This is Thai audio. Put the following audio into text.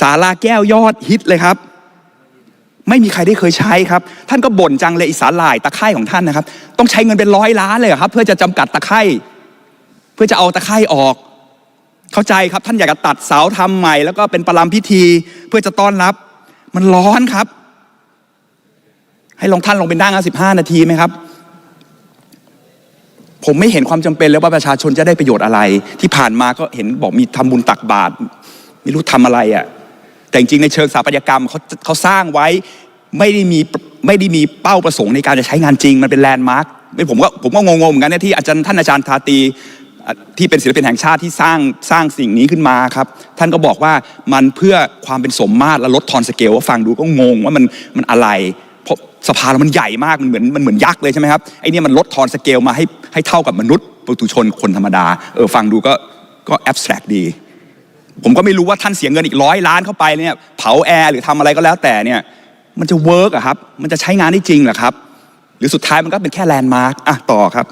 สาราแก้วยอดฮิตเลยครับ ไม่มีใครได้เคยใช้ครับ ท่านก็บ่นจังเลยอีสาหร่ายตะไคร่ของท่านนะครับ ต้องใช้เงินเป็นร้อยล้านเลยครับ เพื่อจะจำกัดตะไคร่เพื่อจะเอาตะไคร่ออก เข้าใจครับ ท่านอยากจะตัดเสาทำใหม่ แล้วก็เป็นประลำพิธี เพื่อจะต้อนรับ มันร้อนครับ ให้ลองท่านลงเป็นนั่งสิบห้านาทีไหมครับผมไม่เห็นความจำเป็นเลยว่าประชาชนจะได้ประโยชน์อะไร ที่ผ่านมาก็เห็นบอกมีทำบุญตักบาตรไม่รู้ทำอะไรอะ่ะ แต่จริงในเชิงสถาปัตยกรรมเขาเขาสร้างไว้ไม่ได้มีไม่ได้มีเป้าประสงค์ในการจะใช้งานจริง มันเป็นแลนด์มาร์คผมก็ผมก็งงๆเหมือนกันเนี่ยที่อาจารย์ท่านอาจารย์ทาตีที่เป็นศิลปินแห่งชาติที่สร้างสร้างสิ่งนี้ขึ้นมาครับ ท่านก็บอกว่ามันเพื่อความเป็นสมมาตรและลดทอนสเกลว่าฟังดูก็งงว่ามันมันอะไรเพราะสภาเรามันใหญ่มากมันเหมือนมันเหมือนยักษ์เลยใช่ไหมครับไอเนี่มันลดทอนสเกลมาให้ให้เท่ากับมนุษย์ปุถุชนคนธรรมดาเออฟังดูก็ก็แอบสแตรกดี ผมก็ไม่รู้ว่าท่านเสียเงินอีกร้อยล้านเข้าไปเนี่ยเผาแอร์หรือทำอะไรก็แล้วแต่เนี่ยมันจะเวิร์กอะครับมันจะใช้งานได้จริงเหรอครับ หรือสุดท้ายมันก็เป็นแค่แลนด์มาร์กอะต่อครับ